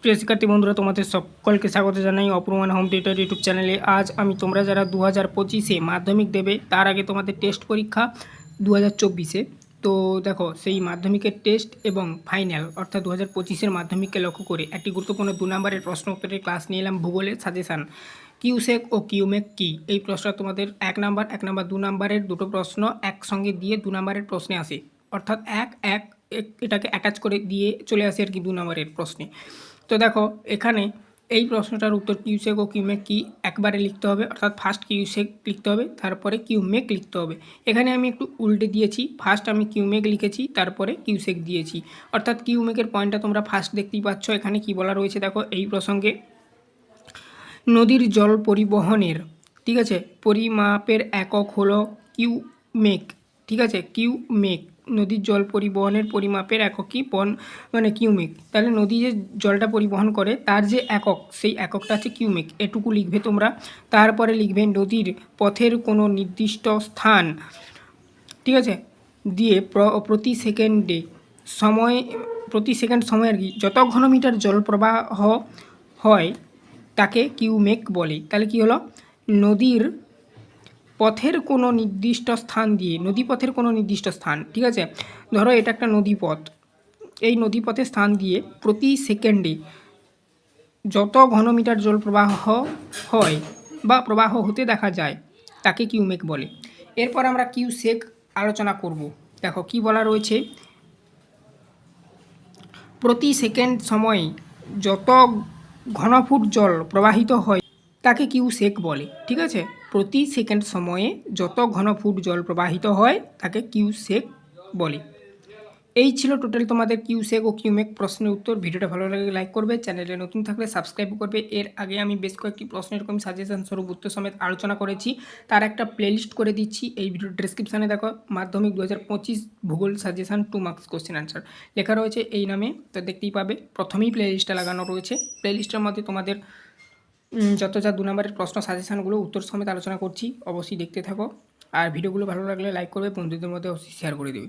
প্রিয় শিক্ষার্থী বন্ধুরা, তোমাদের সকলকে স্বাগত জানাই অপরমান হোম থিয়েটার ইউটিউব চ্যানেলে। আজ আমি তোমরা যারা দু হাজার পঁচিশে মাধ্যমিক দেবে, তার আগে তোমাদের টেস্ট পরীক্ষা দু হাজার চব্বিশে। তো দেখো, সেই মাধ্যমিকের টেস্ট এবং ফাইনাল, অর্থাৎ দু হাজার পঁচিশের মাধ্যমিককে লক্ষ্য করে একটি গুরুত্বপূর্ণ দু নম্বরের প্রশ্ন উত্তরের ক্লাস নিয়ে এলাম ভূগোলের সাজেশান। কিউসেক ও কিউমেক কি? এই প্রশ্নটা তোমাদের এক নাম্বার এক নাম্বার, দু নাম্বারের দুটো প্রশ্ন একসঙ্গে দিয়ে দু নাম্বারের প্রশ্নে আসে। অর্থাৎ এক এক, এক- এটাকে অ্যাটাচ করে দিয়ে চলে আসে আর কি দু নম্বরের প্রশ্নে। তো দেখো, এখানে এই প্রশ্নটার উত্তর কিউসেক ও কিউমেক কি একবারে লিখতে হবে? অর্থাৎ ফার্স্ট কিউসেক লিখতে হবে, তারপরে কিউমেক লিখতে হবে। এখানে আমি একটু উল্টে দিয়েছি। ফার্স্ট আমি কিউমেক লিখেছি, তারপরে কিউসেক দিয়েছি। অর্থাৎ কিউমেকের পয়েন্টটা তোমরা ফার্স্ট দেখতেই পাচ্ছ। এখানে কি বলা রয়েছে দেখো, এই প্রসঙ্গে। নদীর জল পরিবহনের, ঠিক আছে? পরিমাপের একক হলো কিউমেক, ঠিক আছে? কিউমেক। নদীর জল পরিবহনের পরিমাপের এককই পন মানে কিউমেক। তাহলে নদী যে জলটা পরিবহন করে, তার যে একক, সেই এককটা আছে কিউমেক। এটুকু লিখবে তোমরা। তারপরে লিখবে নদীর পথের কোনো নির্দিষ্ট স্থান। ঠিক আছে? দিয়ে প্রতি সেকেন্ডে সময়, প্রতি সেকেন্ড সময় আর কি, যত ঘনমিটার জল প্রবাহ হয়, তাকে কিউমেক বলে। তাহলে কি হলো? নদীর পথের কোনো নির্দিষ্ট স্থান দিয়ে, নদীপথের কোনো নির্দিষ্ট স্থান, ঠিক আছে? ধরো এটা একটা নদীপথ। এই নদীপথের স্থান দিয়ে প্রতি সেকেন্ডে যত ঘনমিটার জল প্রবাহ হয় বা প্রবাহ হতে দেখা যায়, তাকে কিউমেক বলে। এরপর আমরা কিউসেক আলোচনা করব। দেখো কি বলা রয়েছে? প্রতি সেকেন্ড সময়ে যত ঘনফুট জল প্রবাহিত হয় তাকে কিউসেক বলে, ঠিক আছে? প্রতি সেকেন্ড সময়ে যত ঘনফুট জল প্রবাহিত হয়, তাকে কিউসেক বলে। এই ছিল টোটাল তোমাদের কিউসেক ও কিউমেক প্রশ্নের উত্তর। ভিডিওটা ভালো লাগে, লাইক করবে। চ্যানেলে নতুন থাকলে সাবস্ক্রাইব করবে। এর আগে আমি বেশ কয়েকটি প্রশ্নের এরকম সাজেশন স্বরূপ, উত্তর সমেত আলোচনা করেছি। তার একটা প্লেলিস্ট করে দিচ্ছি। এই ভিডিও ডেসক্রিপশানে দেখো, মাধ্যমিক দু হাজার পঁচিশ ভূগোল suggestion two marks question answer লেখা রয়েছে এই নামে, তো দেখতেই পাবে। প্রথমেই প্লেলিস্টটা লাগানো রয়েছে। প্লেলিস্টের মধ্যে তোমাদের যত যা দু নম্বরের প্রশ্ন সাজেশানগুলো উত্তর সমেত আলোচনা করছি, অবশ্যই দেখতে থাকো। আর ভিডিওগুলো ভালো লাগলে লাইক করবে, বন্ধুদের মধ্যে অবশ্যই শেয়ার করে দেবে।